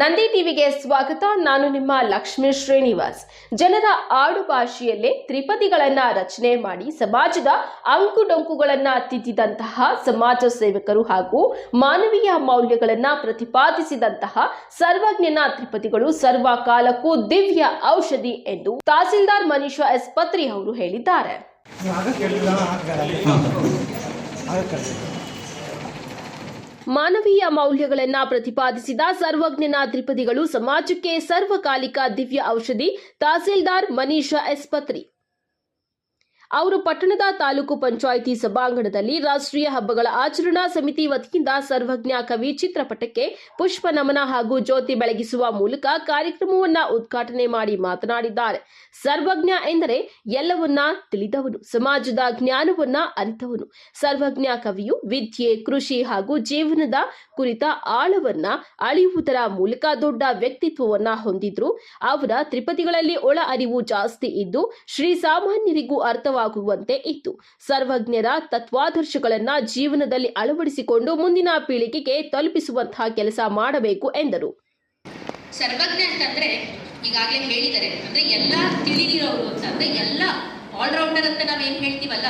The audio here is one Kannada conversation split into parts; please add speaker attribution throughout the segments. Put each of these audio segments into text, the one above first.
Speaker 1: ನಂದಿ ಟಿವಿಗೆ ಸ್ವಾಗತ. ನಾನು ನಿಮ್ಮ ಲಕ್ಷ್ಮೀ ಶ್ರೀನಿವಾಸ್. ಜನರ ಆಡು ಭಾಷೆಯಲ್ಲೇ ತ್ರಿಪದಿಗಳನ್ನ ರಚನೆ ಮಾಡಿ ಸಮಾಜದ ಅಂಕುಡೊಂಕುಗಳನ್ನ ತಿದ್ದಿದಂತಹ ಸಮಾಜ ಸೇವಕರು ಹಾಗೂ ಮಾನವೀಯ ಮೌಲ್ಯಗಳನ್ನ ಪ್ರತಿಪಾದಿಸಿದಂತಹ ಸರ್ವಜ್ಞನ ತ್ರಿಪದಿಗಳು ಸರ್ವಕಾಲಕ್ಕೂ ದಿವ್ಯ ಔಷಧಿ ಎಂದು ತಹಸೀಲ್ದಾರ್ ಮನೀಷ ಎಸ್ ಪತ್ರಿ ಅವರು ಹೇಳಿದ್ದಾರೆ ಮಾನವೀಯ ಮೌಲ್ಯಗಳನ್ನ ಪ್ರತಿಪಾದಿಸಿದ ಸರ್ವಜ್ಞನ ತ್ರಿಪದಿಗಳು ಸಮಾಜಕ್ಕೆ ಸರ್ವಕಾಲಿಕ ದಿವ್ಯ ಔಷಧಿ ತಹಸೀಲ್ದಾರ್ ಮನೀಷಾ ಎಸ್ ಪತ್ರಿ ಅವರು ಪಟ್ಟಣದ ತಾಲೂಕು ಪಂಚಾಯಿತಿ ಸಭಾಂಗಣದಲ್ಲಿ ರಾಷ್ಟ್ರೀಯ ಹಬ್ಬಗಳ ಆಚರಣಾ ಸಮಿತಿ ವತಿಯಿಂದ ಸರ್ವಜ್ಞ ಕವಿ ಚಿತ್ರಪಟಕ್ಕೆ ಪುಷ್ಪ ನಮನ ಹಾಗೂ ಜ್ಯೋತಿ ಬೆಳಗಿಸುವ ಮೂಲಕ ಕಾರ್ಯಕ್ರಮವನ್ನ ಉದ್ಘಾಟನೆ ಮಾಡಿ ಮಾತನಾಡಿದ್ದಾರೆ. ಸರ್ವಜ್ಞ ಎಂದರೆ ಎಲ್ಲವನ್ನ ತಿಳಿದವನು, ಸಮಾಜದ ಜ್ಞಾನವನ್ನ ಅರಿತವನು. ಸರ್ವಜ್ಞ ಕವಿಯು ವಿದ್ಯೆ, ಕೃಷಿ ಹಾಗೂ ಜೀವನದ ಕುರಿತ ಆಳವನ್ನ ಅಳಿಯುವುದರ ಮೂಲಕ ದೊಡ್ಡ ವ್ಯಕ್ತಿತ್ವವನ್ನ ಹೊಂದಿದ್ರು. ಅವರ ತ್ರಿಪದಿಗಳಲ್ಲಿ ಒಳ ಅರಿವು ಜಾಸ್ತಿ ಇದ್ದು ಶ್ರೀ ಸಾಮಾನ್ಯರಿಗೂ ಅರ್ಥವಾಗುವಂತೆ ಇತ್ತು. ಸರ್ವಜ್ಞರ ತತ್ವಾದರ್ಶಗಳನ್ನ ಜೀವನದಲ್ಲಿ ಅಳವಡಿಸಿಕೊಂಡು ಮುಂದಿನ ಪೀಳಿಗೆಗೆ ತಲುಪಿಸುವಂತಹ ಕೆಲಸ ಮಾಡಬೇಕು ಎಂದರು.
Speaker 2: ಸರ್ವಜ್ಞ ಅಂತಂದ್ರೆ ಈಗಾಗಲೇ ಹೇಳಿದ್ದಾರೆ. ಅಂದ್ರೆ ಎಲ್ಲ ತಿಳಿದಿರೋರು ಅಂತ ಅಂದ್ರೆ ಎಲ್ಲ ಆಲ್ರೌಂಡರ್ ಅಂತ ನಾವೇನ್ ಹೇಳ್ತೀವಲ್ಲ,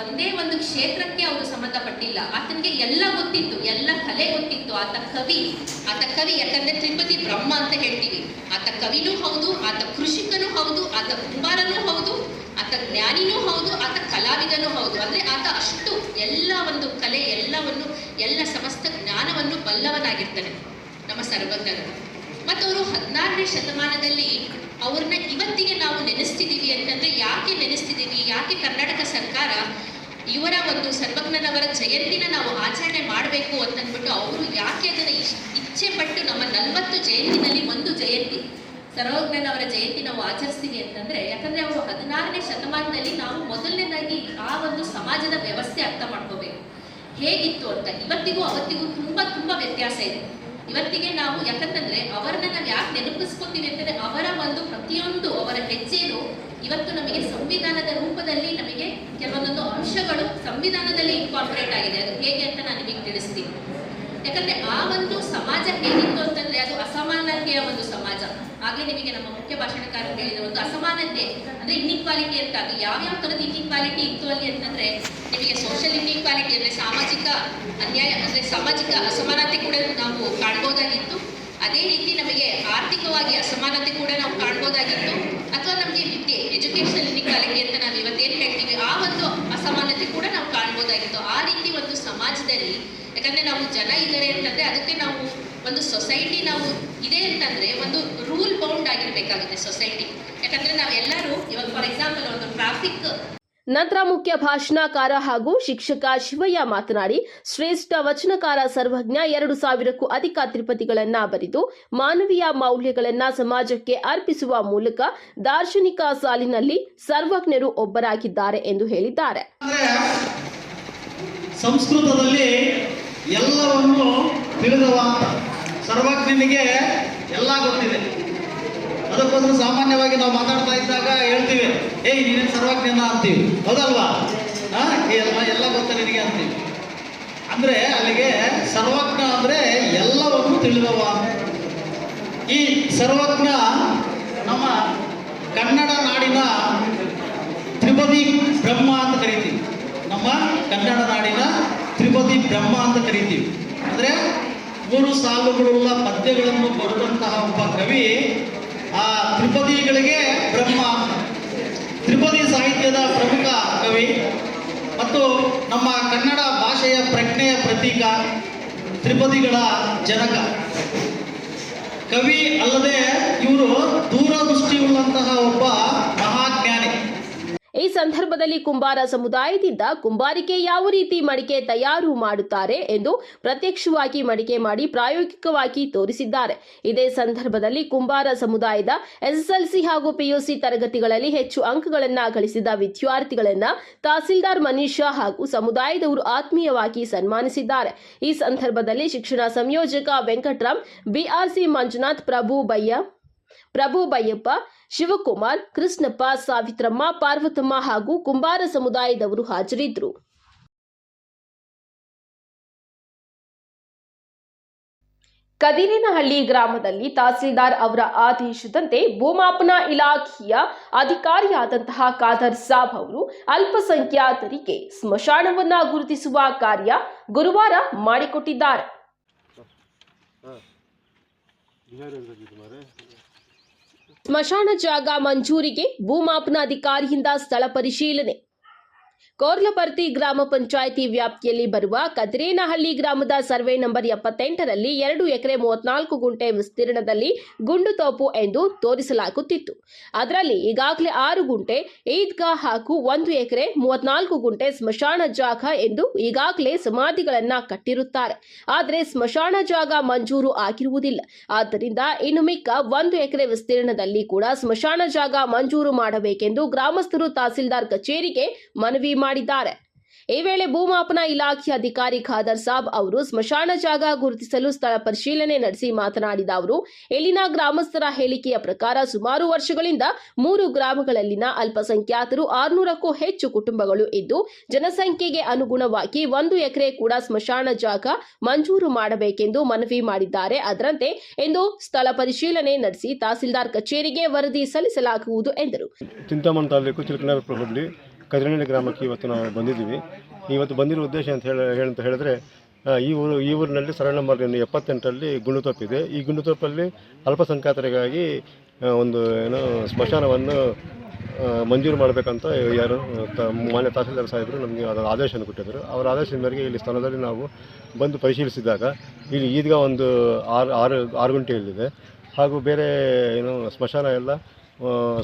Speaker 2: ಒಂದೇ ಒಂದು ಕ್ಷೇತ್ರಕ್ಕೆ ಅವರು ಸಂಬಂಧಪಟ್ಟಿಲ್ಲ. ಆತನಿಗೆ ಎಲ್ಲ ಗೊತ್ತಿತ್ತು, ಎಲ್ಲ ಕಲೆ ಗೊತ್ತಿತ್ತು. ಆತ ಕವಿ ಆತ ಕವಿ ಯಾಕಂದ್ರೆ ತ್ರಿಪತಿ ಬ್ರಹ್ಮ ಅಂತ ಹೇಳ್ತೀವಿ. ಆತ ಕವಿನೂ ಹೌದು, ಆತ ಕೃಷಿಕನೂ ಹೌದು, ಆತ ಕುಂಬಾರನೂ ಹೌದು ಆತ ಜ್ಞಾನಿನೂ ಹೌದು, ಆತ ಕಲಾವಿದನೂ ಹೌದು. ಅಂದ್ರೆ ಆತ ಅಷ್ಟು ಎಲ್ಲ ಒಂದು ಕಲೆ ಎಲ್ಲವನ್ನು ಎಲ್ಲ ಸಮಸ್ತ ಜ್ಞಾನವನ್ನು ಬಲ್ಲವನಾಗಿರ್ತಾನೆ ನಮ್ಮ ಸರ್ವಜ್ಞರು. ಮತ್ತು ಅವರು ಹದಿನಾರನೇ ಶತಮಾನದಲ್ಲಿ ಅವ್ರನ್ನ ಇವತ್ತಿಗೆ ನಾವು ನೆನೆಸ್ತಿದ್ದೀವಿ ಅಂತಂದ್ರೆ ಯಾಕೆ ನೆನೆಸ್ತಿದ್ದೀವಿ ಯಾಕೆ ಕರ್ನಾಟಕ ಸರ್ಕಾರ ಇವರ ಒಂದು ಸರ್ವಜ್ಞನವರ ಜಯಂತಿನ ನಾವು ಆಚರಣೆ ಮಾಡಬೇಕು ಅಂತಂದ್ಬಿಟ್ಟು ಅವರು ಯಾಕೆ ಅದನ್ನು ಇಚ್ಛೆ ಪಟ್ಟು ನಮ್ಮ ನಲವತ್ತು ಜಯಂತಿನಲ್ಲಿ ಒಂದು ಜಯಂತಿ ಸರ್ವಜ್ಞನವರ ಜಯಂತಿ ನಾವು ಆಚರಿಸ್ತೀವಿ ಅಂತಂದ್ರೆ, ಯಾಕಂದ್ರೆ ಅವರು ಹದಿನಾರನೇ ಶತಮಾನದಲ್ಲಿ ನಾವು ಮೊದಲನೇದಾಗಿ ಆ ಒಂದು ಸಮಾಜದ ವ್ಯವಸ್ಥೆ ಅರ್ಥ ಮಾಡ್ಕೋಬೇಕು. ಹೇಗಿತ್ತು ಅಂತ, ಇವತ್ತಿಗೂ ಅವತ್ತಿಗೂ ತುಂಬಾ ತುಂಬಾ ವ್ಯತ್ಯಾಸ ಇದೆ. ಇವತ್ತಿಗೆ ನಾವು ಯಾಕಂತಂದ್ರೆ ಅವರನ್ನ ನಾವು ಯಾಕೆ ನೆನಪಿಸ್ಕೊತೀವಿ ಅಂತಂದ್ರೆ ಅವರ ಒಂದು ಪ್ರತಿಯೊಂದು, ಅವರ ಹೆಜ್ಜೆನು ಇವತ್ತು ನಮಗೆ ಸಂವಿಧಾನದ ರೂಪದಲ್ಲಿ ನಮಗೆ ಕೆಲವೊಂದೊಂದು ಅಂಶಗಳು ಸಂವಿಧಾನದಲ್ಲಿ ಇನ್ಕಾರ್ಪೊರೇಟ್ ಆಗಿದೆ. ಅದು ಹೇಗೆ ಅಂತ ನಾನು ನಿಮಗೆ ತಿಳಿಸ್ತೀನಿ. ಯಾಕಂದ್ರೆ ಆ ಒಂದು ಸಮಾಜ ಹೇಗಿತ್ತು ಅಂತಂದ್ರೆ ಅದು ಅಸಮಾನತೆಯ ಒಂದು ಸಮಾಜ. ಆಗ್ಲೇ ನಿಮಗೆ ನಮ್ಮ ಮುಖ್ಯ ಭಾಷಣಕಾರರು ಹೇಳಿದ ಒಂದು ಅಸಮಾನತೆ, ಅಂದ್ರೆ ಇನ್ಇಕ್ವಾಲಿಟಿ ಅಂತ ಅದು ಯಾವ್ಯಾವ ತರದ ಇನ್ಇಕ್ವಾಲಿಟಿ ಇತ್ತು ಅಲ್ಲಿ ಅಂತಂದ್ರೆ ನಿಮಗೆ ಸೋಷಿಯಲ್ ಇನ್ಇಕ್ವಾಲಿಟಿ ಅಂದ್ರೆ ಸಾಮಾಜಿಕ ಅನ್ಯಾಯ, ಅಂದ್ರೆ ಸಾಮಾಜಿಕ ಅಸಮಾನತೆ ಕೂಡ ನಾವು ಕಾಣ್ಬೋದಾಗಿತ್ತು. ಅದೇ ರೀತಿ ನಮಗೆ ಆರ್ಥಿಕವಾಗಿ ಅಸಮಾನತೆ ಕೂಡ ನಾವು ಕಾಣ್ಬೋದಾಗಿತ್ತು. ಅಥವಾ ನಮಗೆ ವಿದ್ಯೆ ಎಜುಕೇಶನಲ್ ಇನ್ಇಕ್ವಾಲಿಟಿ ಅಂತ ನಾವು ಇವತ್ತೇನು ಹೇಳ್ತೀವಿ, ಆ ಒಂದು ಅಸಮಾನತೆ ಕೂಡ ನಾವು ಕಾಣ್ಬೋದಾಗಿತ್ತು. ಆ ರೀತಿ ಒಂದು ಸಮಾಜದಲ್ಲಿ, ಯಾಕಂದ್ರೆ ನಾವು ಜನ ಇದ್ದಾರೆ ಅಂತಂದ್ರೆ ಅದಕ್ಕೆ ನಾವು ಒಂದು ಸೊಸೈಟಿ ನಾವು ಇದೆ ಅಂತಂದ್ರೆ ಒಂದು ರೂಲ್ ಬೌಂಡ್ ಆಗಿರ್ಬೇಕಾಗುತ್ತೆ ಸೊಸೈಟಿ ಯಾಕಂದ್ರೆ ನಾವೆಲ್ಲರೂ ಇವಾಗ ಫಾರ್ ಎಕ್ಸಾಂಪಲ್ ಒಂದು ಟ್ರಾಫಿಕ್
Speaker 1: ನಂತರ ಮುಖ್ಯ ಭಾಷಣಕಾರ ಹಾಗೂ ಶಿಕ್ಷಕ ಶಿವಯ್ಯ ಮಾತನಾಡಿ ಶ್ರೇಷ್ಠ ವಚನಕಾರ ಸರ್ವಜ್ಞ ಎರಡು ಸಾವಿರಕ್ಕೂ ಅಧಿಕ ತ್ರಿಪದಿಗಳನ್ನ ಬರೆದು ಮಾನವೀಯ ಮೌಲ್ಯಗಳನ್ನ ಸಮಾಜಕ್ಕೆ ಅರ್ಪಿಸುವ ಮೂಲಕ ದಾರ್ಶನಿಕ ಸಾಲಿನಲ್ಲಿ ಸರ್ವಜ್ಞರು ಒಬ್ಬರಾಗಿದ್ದಾರೆ ಎಂದು ಹೇಳಿದ್ದಾರೆ.
Speaker 3: ಸಂಸ್ಕೃತದಲ್ಲಿ ಎಲ್ಲವನ್ನು ತಿಳಿದವ ಸರ್ವಜ್ಞನಿಗೆ ಎಲ್ಲ ಗೊತ್ತಿದೆ. ಅದಕ್ಕೋಸ್ಕರ ಸಾಮಾನ್ಯವಾಗಿ ನಾವು ಮಾತಾಡ್ತಾ ಇದ್ದಾಗ ಹೇಳ್ತೀವಿ ಏಯ್ ನೀನು ಸರ್ವಜ್ಞನ ಅಂತೀವಿ? ಹೌದಲ್ವಾ? ಏ, ಎಲ್ಲ ಎಲ್ಲ ಗೊತ್ತ ನಿನಗೆ ಅಂತೀವಿ. ಅಂದರೆ ಅಲ್ಲಿಗೆ ಸರ್ವಜ್ಞ ಅಂದರೆ ಎಲ್ಲವನ್ನು ತಿಳಿದವ. ಈ ಸರ್ವಜ್ಞ ನಮ್ಮ ಕನ್ನಡ ನಾಡಿನ ತ್ರಿಪದಿ ಬ್ರಹ್ಮ ಅಂತ ಕರಿತೀವಿ. ನಮ್ಮ ಕನ್ನಡ ನಾಡಿನ ತ್ರಿಪದಿ ಬ್ರಹ್ಮ ಅಂತ ಕರಿತೀವಿ. ಅಂದರೆ ಮೂರು ಸಾಲುಗಳುಳ್ಳ ಪದ್ಯಗಳನ್ನು ಬರೆದಂತಹ ಒಬ್ಬ ಕವಿ, ಆ ತ್ರಿಪದಿಗಳಿಗೆ ಬ್ರಹ್ಮ, ತ್ರಿಪದಿ ಸಾಹಿತ್ಯದ ಪ್ರಮುಖ ಕವಿ ಮತ್ತು ನಮ್ಮ ಕನ್ನಡ ಭಾಷೆಯ ಪ್ರಜ್ಞೆಯ ಪ್ರತೀಕ ತ್ರಿಪದಿಗಳ ಜನಕ. ಕವಿ ಅಲ್ಲದೆ ಇವರು ದೂರದೃಷ್ಟಿಯುಳ್ಳಂತಹ ಒಬ್ಬ ಮಹಾಜ್ಞಾನಿ
Speaker 1: ಈ ಸಂದರ್ಭದಲ್ಲಿ ಕುಂಬಾರ ಸಮುದಾಯದಿಂದ ಕುಂಬಾರಿಕೆ ಯಾವ ರೀತಿ ಮಡಿಕೆ ತಯಾರು ಮಾಡುತ್ತಾರೆ ಎಂದು ಪ್ರತ್ಯಕ್ಷವಾಗಿ ಮಡಿಕೆ ಮಾಡಿ ಪ್ರಾಯೋಗಿಕವಾಗಿ ತೋರಿಸಿದ್ದಾರೆ. ಇದೇ ಸಂದರ್ಭದಲ್ಲಿ ಕುಂಬಾರ ಸಮುದಾಯದ ಎಸ್ಎಸ್ಎಲ್ಸಿ ಹಾಗೂ ಪಿಯುಸಿ ತರಗತಿಗಳಲ್ಲಿ ಹೆಚ್ಚು ಅಂಕಗಳನ್ನು ಗಳಿಸಿದ ವಿದ್ಯಾರ್ಥಿಗಳನ್ನ ತಹಸೀಲ್ದಾರ್ ಮನೀಷಾ ಹಾಗೂ ಸಮುದಾಯದವರು ಆತ್ಮೀಯವಾಗಿ ಸನ್ಮಾನಿಸಿದ್ದಾರೆ. ಈ ಸಂದರ್ಭದಲ್ಲಿ ಶಿಕ್ಷಣ ಸಂಯೋಜಕ ವೆಂಕಟರಾಮ್ ಬಿಆರ್ಸಿ ಮಂಜುನಾಥ್, ಪ್ರಭು ಬಯ್ಯ ಪ್ರಭು ಬಯ್ಯಪ್ಪ ಶಿವಕುಮಾರ್ ಕೃಷ್ಣಪ್ಪ ಸಾವಿತ್ರಮ್ಮ ಪಾರ್ವತಮ್ಮ ಹಾಗೂ ಕುಂಬಾರ ಸಮುದಾಯದವರು ಹಾಜರಿದ್ದರು ಕದಿರಿನಹಳ್ಳಿ ಗ್ರಾಮದಲ್ಲಿ ತಹಸೀಲ್ದಾರ್ ಅವರ ಆದೇಶದಂತೆ ಭೂಮಾಪನ ಇಲಾಖೆಯ ಅಧಿಕಾರಿಯಾದಂತಹ ಖಾದರ್ ಸಾಬ್ ಅವರು ಅಲ್ಪಸಂಖ್ಯಾತರಿಗೆ ಸ್ಮಶಾನವನ್ನ ಗುರುತಿಸುವ ಕಾರ್ಯ ಗುರುವಾರ ಮಾಡಿಕೊಟ್ಟಿದ್ದಾರೆ ಸ್ಮಶಾನ ಜಾಗ ಮಂಜೂರಿಗೆ ಭೂಮಾಪನ ಅಧಿಕಾರಿಯಿಂದ ಸ್ಥಳ ಪರಿಶೀಲನೆ. ಕೋರ್ಲಪರ್ತಿ ಗ್ರಾಮ ಪಂಚಾಯಿತಿ ವ್ಯಾಪ್ತಿಯಲ್ಲಿ ಬರುವ ಕದ್ರೇನಹಳ್ಳಿ ಗ್ರಾಮದ ಸರ್ವೆ ನಂಬರ್ ಎಪ್ಪತ್ತೆಂಟರಲ್ಲಿ ಎರಡು ಎಕರೆ ಮೂವತ್ನಾಲ್ಕು ಗುಂಟೆ ವಿಸ್ತೀರ್ಣದಲ್ಲಿ ಗುಂಡು ತೋಪು ಎಂದು ತೋರಿಸಲಾಗುತ್ತಿತ್ತು. ಅದರಲ್ಲಿ ಈಗಾಗಲೇ ಆರು ಗುಂಟೆ, ಈದ್ಗಾ ಹಾಗೂ ಒಂದು ಎಕರೆ ಮೂವತ್ನಾಲ್ಕು ಗುಂಟೆ ಸ್ಮಶಾನ ಜಾಗ ಎಂದು ಈಗಾಗಲೇ ಸಮಾಧಿಗಳನ್ನ ಕಟ್ಟಿರುತ್ತಾರೆ. ಆದರೆ ಸ್ಮಶಾನ ಜಾಗ ಮಂಜೂರು ಆಗಿರುವುದಿಲ್ಲ. ಆದ್ದರಿಂದ ಇನ್ನು ಮಿಕ್ಕ ಒಂದು ಎಕರೆ ವಿಸ್ತೀರ್ಣದಲ್ಲಿ ಕೂಡ ಸ್ಮಶಾನ ಜಾಗ ಮಂಜೂರು ಮಾಡಬೇಕೆಂದು ಗ್ರಾಮಸ್ಥರು ತಹಸೀಲ್ದಾರ್ ಕಚೇರಿಗೆ ಮನವಿ ಮಾಡಿದ್ದಾರೆ. ಈ ವೇಳೆ ಭೂಮಾಪನ ಇಲಾಖೆ ಅಧಿಕಾರಿ ಖಾದರ್ ಸಾಬ್ ಅವರು ಸ್ಮಶಾನ ಜಾಗ ಗುರುತಿಸಲು ಸ್ಥಳ ಪರಿಶೀಲನೆ ನಡೆಸಿ ಮಾತನಾಡಿದ ಅವರು, ಇಲ್ಲಿನ ಗ್ರಾಮಸ್ಥರ ಹೇಳಿಕೆಯ ಪ್ರಕಾರ ಸುಮಾರು ವರ್ಷಗಳಿಂದ ಮೂರು ಗ್ರಾಮಗಳಲ್ಲಿನ ಅಲ್ಪಸಂಖ್ಯಾತರು ಆರುನೂರಕ್ಕೂ ಹೆಚ್ಚು ಕುಟುಂಬಗಳು ಇದ್ದು, ಜನಸಂಖ್ಯೆಗೆ ಅನುಗುಣವಾಗಿ ಒಂದು ಎಕರೆ ಕೂಡ ಸ್ಮಶಾನ ಜಾಗ ಮಂಜೂರು ಮಾಡಬೇಕೆಂದು ಮನವಿ ಮಾಡಿದ್ದಾರೆ. ಅದರಂತೆ, ಇಂದು ಸ್ಥಳ ಪರಿಶೀಲನೆ ನಡೆಸಿ ತಹಸೀಲ್ದಾರ್ ಕಚೇರಿಗೆ ವರದಿ ಸಲ್ಲಿಸಲಾಗುವುದು ಎಂದರು.
Speaker 4: ಕದಿರನಹಳ್ಳಿ ಗ್ರಾಮಕ್ಕೆ ಇವತ್ತು ನಾವು ಬಂದಿದ್ದೀವಿ. ಇವತ್ತು ಬಂದಿರೋ ಉದ್ದೇಶ ಅಂತ ಹೇಳಿ, ಹೇಳಂತ ಹೇಳಿದ್ರೆ ಈ ಊರು, ಈ ಊರಿನಲ್ಲಿ ಸರಳ ನಂಬರ್ ಎಪ್ಪತ್ತೆಂಟರಲ್ಲಿ ಗುಂಡುತೋಪಿದೆ ಈ ಗುಂಡುತೋಪಲ್ಲಿ ಅಲ್ಪಸಂಖ್ಯಾತರಿಗಾಗಿ ಒಂದು, ಏನು, ಸ್ಮಶಾನವನ್ನು ಮಂಜೂರು ಮಾಡಬೇಕಂತ ಯಾರು ಮಾನ್ಯ ತಹಸೀಲ್ದಾರ್ ಸಾಹೇಬರು ನಮಗೆ ಅದರ ಆದೇಶವನ್ನು ಕೊಟ್ಟಿದ್ದರು. ಅವರ ಆದೇಶದ ಮೇರೆಗೆ ಇಲ್ಲಿ ಸ್ಥಳದಲ್ಲಿ ನಾವು ಬಂದು ಪರಿಶೀಲಿಸಿದಾಗ ಇಲ್ಲಿ ಈದ್ಗ ಒಂದು ಆರು ಆರು ಆರು ಗಂಟೆಯಲ್ಲಿದೆ. ಹಾಗೂ ಬೇರೆ, ಏನು, ಸ್ಮಶಾನ ಎಲ್ಲ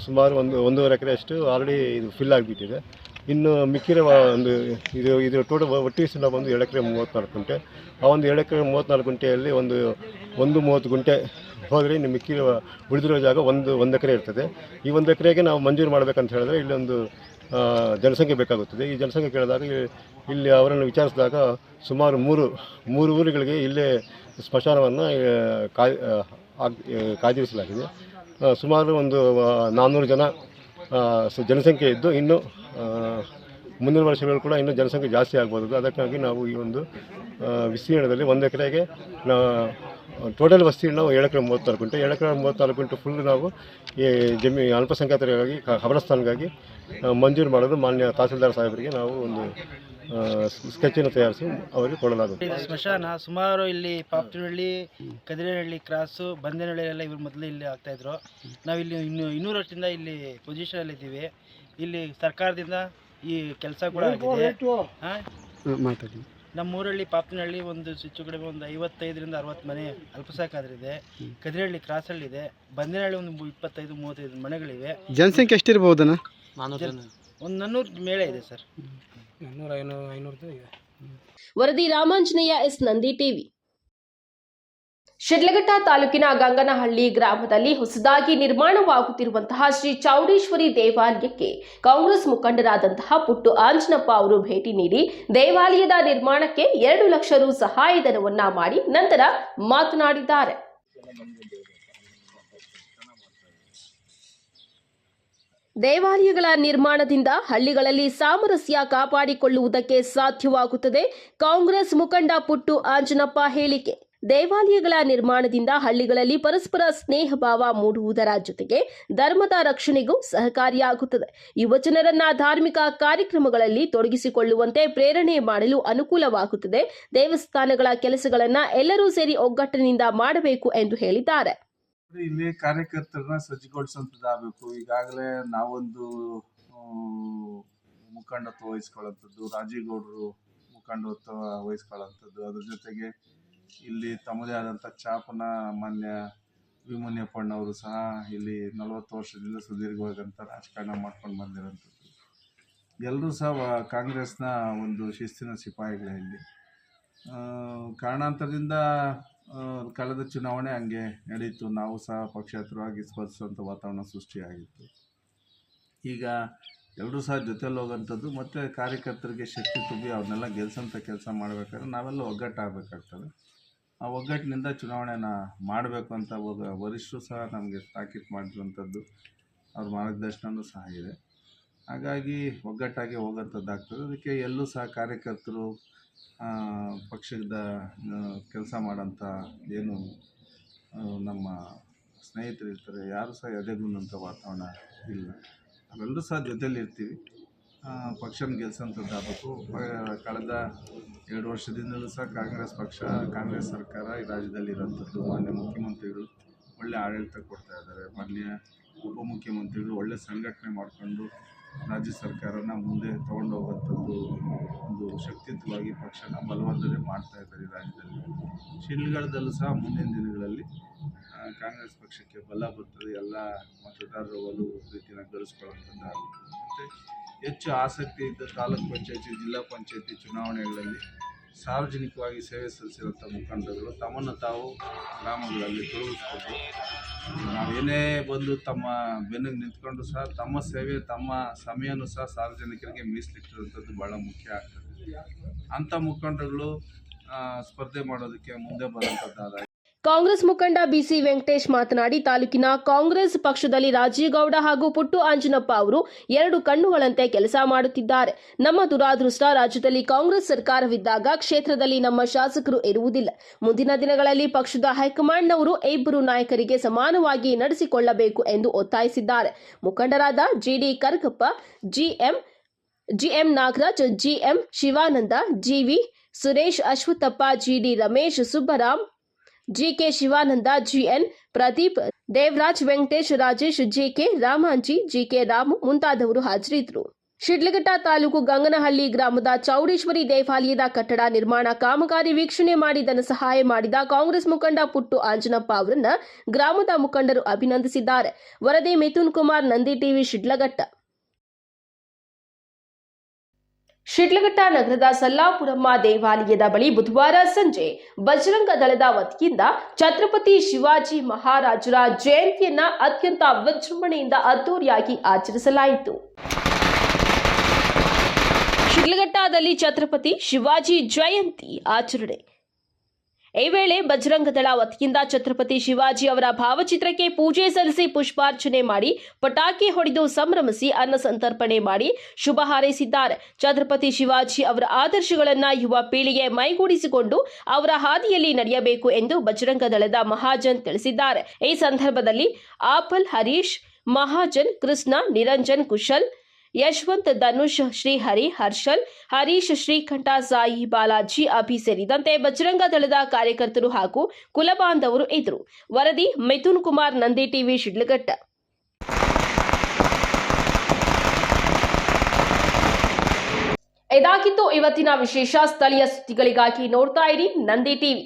Speaker 4: ಸುಮಾರು ಒಂದು ಒಂದೂವರೆ ಎಕರೆಯಷ್ಟು ಆಲ್ರೆಡಿ ಇದು ಫಿಲ್ ಆಗಿಬಿಟ್ಟಿದೆ. ಇನ್ನು ಮಿಕ್ಕಿರೋ ಒಂದು ಇದು ಇದು ಟೋಟಲ್ ಒಟ್ಟಿಗೆ ಸಿಲ ಬಂದು ಎರಡು ಎಕರೆ ಮೂವತ್ತ್ನಾಲ್ಕು ಗುಂಟೆ. ಆ ಒಂದು ಎರಡು ಎಕರೆ ಮೂವತ್ತ್ನಾಲ್ಕು ಗುಂಟೆಯಲ್ಲಿ ಒಂದು ಒಂದು ಮೂವತ್ತು ಗುಂಟೆ ಹೋದರೆ ಇನ್ನು ಮಿಕ್ಕಿರೋ, ಉಳಿದಿರೋ ಜಾಗ ಒಂದು ಒಂದು ಎಕರೆ ಇರ್ತದೆ. ಈ ಒಂದು ಎಕರೆಗೆ ನಾವು ಮಂಜೂರು ಮಾಡಬೇಕಂತ ಹೇಳಿದ್ರೆ ಇಲ್ಲೊಂದು ಜನಸಂಖ್ಯೆ ಬೇಕಾಗುತ್ತದೆ. ಈ ಜನಸಂಖ್ಯೆ ಕೇಳಿದಾಗ ಇಲ್ಲಿ- ಅವರನ್ನು ವಿಚಾರಿಸಿದಾಗ ಸುಮಾರು ಮೂರು ಮೂರು ಊರುಗಳಿಗೆ ಇಲ್ಲೇ ಸ್ಮಶಾನವನ್ನು ಕಾಯ್ ಕಾಯ್ದಿರಿಸಲಾಗಿದೆ. ಸುಮಾರು ಒಂದು ನಾನ್ನೂರು ಜನ ಜನಸಂಖ್ಯೆ ಇದ್ದು ಇನ್ನು ಮುಂದಿನ ವರ್ಷಗಳು ಕೂಡ ಇನ್ನೂ ಜನಸಂಖ್ಯೆ ಜಾಸ್ತಿ ಆಗ್ಬೋದು. ಅದಕ್ಕಾಗಿ ನಾವು ಈ ಒಂದು ವಿಸ್ತೀರ್ಣದಲ್ಲಿ ಒಂದು ಎಕರೆಗೆ ಟೋಟಲ್ ವಸ್ತಿಯಲ್ಲಿ ನಾವು ಎಕರೆ ಮೂವತ್ತ್ನಾಲ್ಕು ಗುಂಟೆ ಏಳು ಎಕರೆ ಮೂವತ್ತ್ನಾಲ್ಕು ಗುಂಟೆ ಫುಲ್ ನಾವು ಈ ಜಮಿ ಅಲ್ಪಸಂಖ್ಯಾತರಿಗಾಗಿ ಕಬರಸ್ಥಾನ್ಗಾಗಿ ಮಂಜೂರು ಮಾಡಲು ಮಾನ್ಯ ತಹಸೀಲ್ದಾರ್ ಸಾಹೇಬರಿಗೆ ನಾವು ಒಂದು ಸ್ಕೆಚನ್ನು ತಯಾರಿಸಿ ಅವರಿಗೆ ಕೊಡಲಾಗುತ್ತೆ
Speaker 5: ಸ್ಮಶಾನ ಸುಮಾರು ಇಲ್ಲಿ ಪಾಪ್ತಿನಹಳ್ಳಿ ಕದಿರೇನಹಳ್ಳಿ ಕ್ರಾಸು ಬಂದೇನಹಳ್ಳಿ ಎಲ್ಲ ಇವರು ಮೊದಲು ಇಲ್ಲಿ ಆಗ್ತಾಯಿದ್ರು ನಾವು ಇಲ್ಲಿ ಇನ್ನು ಇನ್ನೂರು ವರ್ಷದಿಂದ ಇಲ್ಲಿ ಪೊಸಿಷನಲ್ಲಿ ಇದ್ದೀವಿ ಇಲ್ಲಿ ಸರ್ಕಾರದಿಂದ ಈ ಕೆಲಸ ಕೂಡ ಆಗಿದೆ. ಹಾಂ
Speaker 6: ಮಾತಾಡಿ
Speaker 5: ನಮ್ಮ ಪಾಪನಹಳ್ಳಿ ಪಾಪ್ತಿನಹಳ್ಳಿ ಒಂದು ಹೆಚ್ಚು ಕಡಿಮೆ ಒಂದು ಐವತ್ತೈದರಿಂದ ಅರವತ್ತು ಮನೆ ಅಲ್ಪಸಂಖ್ಯಾತರಿದೆ ಕದಿರಹಳ್ಳಿ ಇದೆ ಬಂದಿನಹಳ್ಳಿ ಒಂದು ಇಪ್ಪತ್ತೈದು ಮೂವತ್ತೈದು ಮನೆಗಳಿವೆ.
Speaker 6: ಜನಸಂಖ್ಯೆ ಎಷ್ಟಿರ್ಬೋದಣ್ಣ?
Speaker 5: ಒಂದು ನಾನ್ನೂರು ಮೇಳೆ ಇದೆ ಸರ್.
Speaker 1: ವರದಿ ರಾಮಾಂಜನೇಯ ಎಸ್ ನಂದಿ ಟಿವಿ. ಶಿಡ್ಲಘಟ್ಟ ತಾಲೂಕಿನ ಗಂಗನಹಳ್ಳಿ ಗ್ರಾಮದಲ್ಲಿ ಹೊಸದಾಗಿ ನಿರ್ಮಾಣವಾಗುತ್ತಿರುವಂತಹ ಶ್ರೀ ಚೌಡೇಶ್ವರಿ ದೇವಾಲಯಕ್ಕೆ ಕಾಂಗ್ರೆಸ್ ಮುಖಂಡರಾದಂತಹ ಪುಟ್ಟು ಆಂಜನಪ್ಪ ಅವರು ಭೇಟಿ ನೀಡಿ ದೇವಾಲಯದ ನಿರ್ಮಾಣಕ್ಕೆ ಎರಡು ಲಕ್ಷ ರು ಸಹಾಯಧನವನ್ನ ಮಾಡಿ ನಂತರ ಮಾತನಾಡಿದ್ದಾರೆ. ದೇವಾಲಯಗಳ ನಿರ್ಮಾಣದಿಂದ ಹಳ್ಳಿಗಳಲ್ಲಿ ಸಾಮರಸ್ಯ ಕಾಪಾಡಿಕೊಳ್ಳುವುದಕ್ಕೆ ಸಾಧ್ಯವಾಗುತ್ತದೆ, ಕಾಂಗ್ರೆಸ್ ಮುಖಂಡ ಪುಟ್ಟು ಆಂಜನಪ್ಪ ಹೇಳಿಕೆ. ದೇವಾಲಯಗಳ ನಿರ್ಮಾಣದಿಂದ ಹಳ್ಳಿಗಳಲ್ಲಿ ಪರಸ್ಪರ ಸ್ನೇಹ ಭಾವ ಮೂಡುವುದರ ಜೊತೆಗೆ ಧರ್ಮದ ರಕ್ಷಣೆಗೂ ಸಹಕಾರಿಯಾಗುತ್ತದೆ. ಯುವಜನರನ್ನ ಧಾರ್ಮಿಕ ಕಾರ್ಯಕ್ರಮಗಳಲ್ಲಿ ತೊಡಗಿಸಿಕೊಳ್ಳುವಂತೆ ಪ್ರೇರಣೆ ಮಾಡಲು ಅನುಕೂಲವಾಗುತ್ತದೆ. ದೇವಸ್ಥಾನಗಳ ಕೆಲಸಗಳನ್ನ ಎಲ್ಲರೂ ಸೇರಿ ಒಗ್ಗಟ್ಟಿನಿಂದ ಮಾಡಬೇಕು ಎಂದು ಹೇಳಿದ್ದಾರೆ.
Speaker 7: ಇಲ್ಲಿ ಕಾರ್ಯಕರ್ತರನ್ನ ಸಜ್ಜುಗೊಳಿಸುವಂಥದ್ದಾಗಬೇಕು ಈಗಾಗಲೇ ನಾವೊಂದು ಮುಖಂಡತ್ವ ವಹಿಸ್ಕೊಳ್ಳೋಂಥದ್ದು ರಾಜೀಗೌಡರು ಮುಖಂಡತ್ವ ವಹಿಸ್ಕೊಳ್ಳೋಂಥದ್ದು ಅದ್ರ ಜೊತೆಗೆ ಇಲ್ಲಿ ತಮ್ಮದೇ ಆದಂಥ ಚಾಪನ ಮಾನ್ಯ ವಿಮುನ್ಯಪ್ಪಣ್ಣವರು ಸಹ ಇಲ್ಲಿ ನಲವತ್ತು ವರ್ಷದಿಂದ ಸುದೀರ್ಘವಾದಂಥ ರಾಜಕಾರಣ ಮಾಡ್ಕೊಂಡು ಬಂದಿರೋಂಥದ್ದು ಎಲ್ಲರೂ ಸಹ ಕಾಂಗ್ರೆಸ್ನ ಒಂದು ಶಿಸ್ತಿನ ಸಿಪಾಯಿಗಳೇ ಇಲ್ಲಿ. ಕಾರಣಾಂತರದಿಂದ ಕಳೆದ ಚುನಾವಣೆ ಹಂಗೆ ನಡೆಯಿತು ನಾವು ಸಹ ಪಕ್ಷೇತರವಾಗಿ ಸ್ಪರ್ಧಿಸುವಂಥ ವಾತಾವರಣ ಸೃಷ್ಟಿಯಾಗಿತ್ತು. ಈಗ ಎಲ್ಲರೂ ಸಹ ಜೊತೆಲಿ ಹೋಗೋಂಥದ್ದು, ಮತ್ತು ಕಾರ್ಯಕರ್ತರಿಗೆ ಶಕ್ತಿ ತುಂಬಿ ಅವ್ರನ್ನೆಲ್ಲ ಗೆಲ್ಸೋಂಥ ಕೆಲಸ ಮಾಡಬೇಕಾದ್ರೆ ನಾವೆಲ್ಲ ಒಗ್ಗಟ್ಟಾಗಬೇಕಾಗ್ತದೆ. ಆ ಒಗ್ಗಟ್ಟಿನಿಂದ ಚುನಾವಣೆನ ಮಾಡಬೇಕು ಅಂತ ವರಿಷ್ಠರು ಸಹ ನಮಗೆ ತಾಕೀತು ಮಾಡಿರುವಂಥದ್ದು ಅವ್ರ ಮಾರ್ಗದರ್ಶನವೂ ಸಹ ಇದೆ. ಹಾಗಾಗಿ ಒಗ್ಗಟ್ಟಾಗಿ ಹೋಗೋಂಥದ್ದಾಗ್ತದೆ. ಅದಕ್ಕೆ ಎಲ್ಲೂ ಸಹ ಕಾರ್ಯಕರ್ತರು ಪಕ್ಷದ ಕೆಲಸ ಮಾಡೋಂಥ ಏನು ನಮ್ಮ ಸ್ನೇಹಿತರಿರ್ತಾರೆ ಯಾರು ಸಹ ಎದೆಗುಂದಂಥ ವಾತಾವರಣ ಇಲ್ಲ. ನಾವೆಲ್ಲರೂ ಸಹ ಜೊತೆಲಿ ಇರ್ತೀವಿ. ಪಕ್ಷನ ಗೆಲ್ಸೋಂಥದ್ದಾಗಬೇಕು ಕಳೆದ ಎರಡು ವರ್ಷದಿಂದಲೂ ಸಹ ಕಾಂಗ್ರೆಸ್ ಪಕ್ಷ, ಕಾಂಗ್ರೆಸ್ ಸರ್ಕಾರ ಈ ರಾಜ್ಯದಲ್ಲಿ ಇರೋಂಥದ್ದು ಮಾನ್ಯ ಮುಖ್ಯಮಂತ್ರಿಗಳು ಒಳ್ಳೆ ಆಡಳಿತ ಕೊಡ್ತಾ ಇದ್ದಾರೆ. ಮಾನ್ಯ ಉಪಮುಖ್ಯಮಂತ್ರಿಗಳು ಒಳ್ಳೆ ಸಂಘಟನೆ ಮಾಡಿಕೊಂಡು ರಾಜ್ಯ ಸರ್ಕಾರನ ಮುಂದೆ ತೊಗೊಂಡು ಹೋಗುವಂಥದ್ದು ಒಂದು ಶಕ್ತಿಯುತವಾಗಿ ಪಕ್ಷನ ಬಲವರ್ಧನೆ ಮಾಡ್ತಾ ಇದ್ದಾರೆ ಈ ರಾಜ್ಯದಲ್ಲಿ. ಶಿಲ್ಗಾಳದಲ್ಲೂ ಸಹ ಮುಂದಿನ ದಿನಗಳಲ್ಲಿ ಕಾಂಗ್ರೆಸ್ ಪಕ್ಷಕ್ಕೆ ಬಲ ಬರ್ತದೆ, ಎಲ್ಲ ಮತದಾರರು ಒಲವು ಪ್ರೀತಿನ ಗಳಿಸ್ಕೊಳ್ಳುವಂಥದ್ದಾಗಲಿ ಮತ್ತು ಹೆಚ್ಚು ಆಸಕ್ತಿ ಇದ್ದ ತಾಲೂಕ್ ಪಂಚಾಯತಿ, ಜಿಲ್ಲಾ ಪಂಚಾಯತಿ ಚುನಾವಣೆಗಳಲ್ಲಿ ಸಾರ್ವಜನಿಕವಾಗಿ ಸೇವೆ ಸಲ್ಲಿಸಿರುವಂಥ ಮುಖಂಡರುಗಳು ತಮ್ಮನ್ನು ತಾವು ಗ್ರಾಮಗಳಲ್ಲಿ ತೊಡಗಿಸ್ಕೊಂಡು ನಾವೇನೇ ಬಂದು ತಮ್ಮ ಬೆನ್ನಿಗೆ ನಿಂತ್ಕೊಂಡು ಸಹ ತಮ್ಮ ಸೇವೆ, ತಮ್ಮ ಸಮಯನೂ ಸಹ ಸಾರ್ವಜನಿಕರಿಗೆ ಮೀಸಲಿಟ್ಟಿರುವಂಥದ್ದು ಭಾಳ ಮುಖ್ಯ ಆಗ್ತದೆ. ಅಂಥ ಮುಖಂಡರುಗಳು ಸ್ಪರ್ಧೆ ಮಾಡೋದಕ್ಕೆ ಮುಂದೆ ಬರುವಂಥದ್ದಾದ
Speaker 1: ಕಾಂಗ್ರೆಸ್ ಮುಖಂಡ ಬಿಸಿ ವೆಂಕಟೇಶ್ ಮಾತನಾಡಿ, ತಾಲೂಕಿನ ಕಾಂಗ್ರೆಸ್ ಪಕ್ಷದಲ್ಲಿ ರಾಜೀಗೌಡ ಹಾಗೂ ಪುಟ್ಟು ಆಂಜನಪ್ಪ ಅವರು ಎರಡು ಕಣ್ಣುಗಳಂತೆ ಕೆಲಸ ಮಾಡುತ್ತಿದ್ದಾರೆ. ನಮ್ಮ ದುರಾದೃಷ್ಟ, ರಾಜ್ಯದಲ್ಲಿ ಕಾಂಗ್ರೆಸ್ ಸರ್ಕಾರವಿದ್ದಾಗ ಕ್ಷೇತ್ರದಲ್ಲಿ ನಮ್ಮ ಶಾಸಕರು ಇರುವುದಿಲ್ಲ. ಮುಂದಿನ ದಿನಗಳಲ್ಲಿ ಪಕ್ಷದ ಹೈಕಮಾಂಡ್ನವರು ಇಬ್ಬರು ನಾಯಕರಿಗೆ ಸಮಾನವಾಗಿ ನಡೆಸಿಕೊಳ್ಳಬೇಕು ಎಂದು ಒತ್ತಾಯಿಸಿದ್ದಾರೆ. ಮುಖಂಡರಾದ G D Karkappa, G M G M Nagaraj, G M Shivananda, G V Suresh, Ashwathappa, G D Ramesh Subbaram G K Shivananda, G N Pradeep, Devaraj Venkatesh, Rajesh, G K Ramanji G K Ramu ಮುಂತಾದವರು ಹಾಜರಿದ್ದರು. ಶಿಡ್ಲಘಟ್ಟ ತಾಲೂಕು ಗಂಗನಹಳ್ಳಿ ಗ್ರಾಮದ ಚೌಡೇಶ್ವರಿ ದೇವಾಲಯದ ಕಟ್ಟಡ ನಿರ್ಮಾಣ ಕಾಮಗಾರಿ ವೀಕ್ಷಣೆ ಮಾಡಿ ಧನ ಸಹಾಯ ಮಾಡಿದ ಕಾಂಗ್ರೆಸ್ ಮುಖಂಡ ಪುಟ್ಟು ಆಂಜನಪ್ಪ ಅವರನ್ನ ಗ್ರಾಮದ ಮುಖಂಡರು ಅಭಿನಂದಿಸಿದ್ದಾರೆ. ವರದಿ ಮಿಥುನ್ ಕುಮಾರ್, ನಂದಿ ಟಿವಿ, ಶಿಡ್ಲಘಟ್ಟ. ಶಿಡ್ಲಘಟ್ಟ ನಗರದ ಸಲ್ಲಾಪುರಮ್ಮ ದೇವಾಲಯದ ಬಳಿ ಬುಧವಾರ ಸಂಜೆ ಬಜರಂಗ ದಳದ ವತಿಯಿಂದ ಛತ್ರಪತಿ ಶಿವಾಜಿ ಮಹಾರಾಜರ ಜಯಂತಿಯನ್ನ ಅತ್ಯಂತ ವಿಜೃಂಭಣೆಯಿಂದ ಅದ್ದೂರಿಯಾಗಿ ಆಚರಿಸಲಾಯಿತು. ಶಿಡ್ಲಘಟ್ಟದಲ್ಲಿ ಛತ್ರಪತಿ ಶಿವಾಜಿ ಜಯಂತಿ ಆಚರಣೆ. ಈ ವೇಳೆ ಬಜರಂಗ ದಳ ವತಿಯಿಂದ ಛತ್ರಪತಿ ಶಿವಾಜಿ ಅವರ ಭಾವಚಿತ್ರಕ್ಕೆ ಪೂಜೆ ಸಲ್ಲಿಸಿ ಪುಷ್ಪಾರ್ಚನೆ ಮಾಡಿ ಪಟಾಕಿ ಹೊಡೆದು ಸಂಭ್ರಮಿಸಿ ಅನ್ನ ಸಂತರ್ಪಣೆ ಮಾಡಿ ಶುಭ ಹಾರೈಸಿದ್ದಾರೆ. ಛತ್ರಪತಿ ಶಿವಾಜಿ ಅವರ ಆದರ್ಶಗಳನ್ನು ಯುವ ಪೀಳಿಗೆ ಮೈಗೂಡಿಸಿಕೊಂಡು ಅವರ ಹಾದಿಯಲ್ಲಿ ನಡೆಯಬೇಕು ಎಂದು ಬಜರಂಗ ದಳದ ಮಹಾಜನ್ ತಿಳಿಸಿದ್ದಾರೆ. ಈ ಸಂದರ್ಭದಲ್ಲಿ ಆಪಲ್ ಹರೀಶ್, ಮಹಾಜನ್, ಕೃಷ್ಣ, ನಿರಂಜನ್, ಕುಶಲ್ ಯಶವಂತ್, ಧನುಷ್ ಶ್ರೀಹರಿ ಹರ್ಷಲ್, ಹರೀಶ್, ಶ್ರೀಕಂಠ, ಸಾಯಿ, ಬಾಲಾಜಿ ಅಭಿ ಸೇರಿದಂತೆ ಬಜರಂಗ ದಳದ ಕಾರ್ಯಕರ್ತರು ಹಾಗೂ ಕುಲಬಾಂಧವರು ಇದ್ದರು. ವರದಿ ಮಿಥುನ್ ಕುಮಾರ್, ನಂದಿ ಟಿವಿ, ಶಿಡ್ಲಘಟ್ಟ. ಇದಾಗಿತ್ತು ಇವತ್ತಿನ ವಿಶೇಷ. ಸ್ಥಳೀಯ ಸುದ್ದಿಗಳಿಗಾಗಿ ನೋಡ್ತಾ ಇರಿ ನಂದಿ ಟಿವಿ.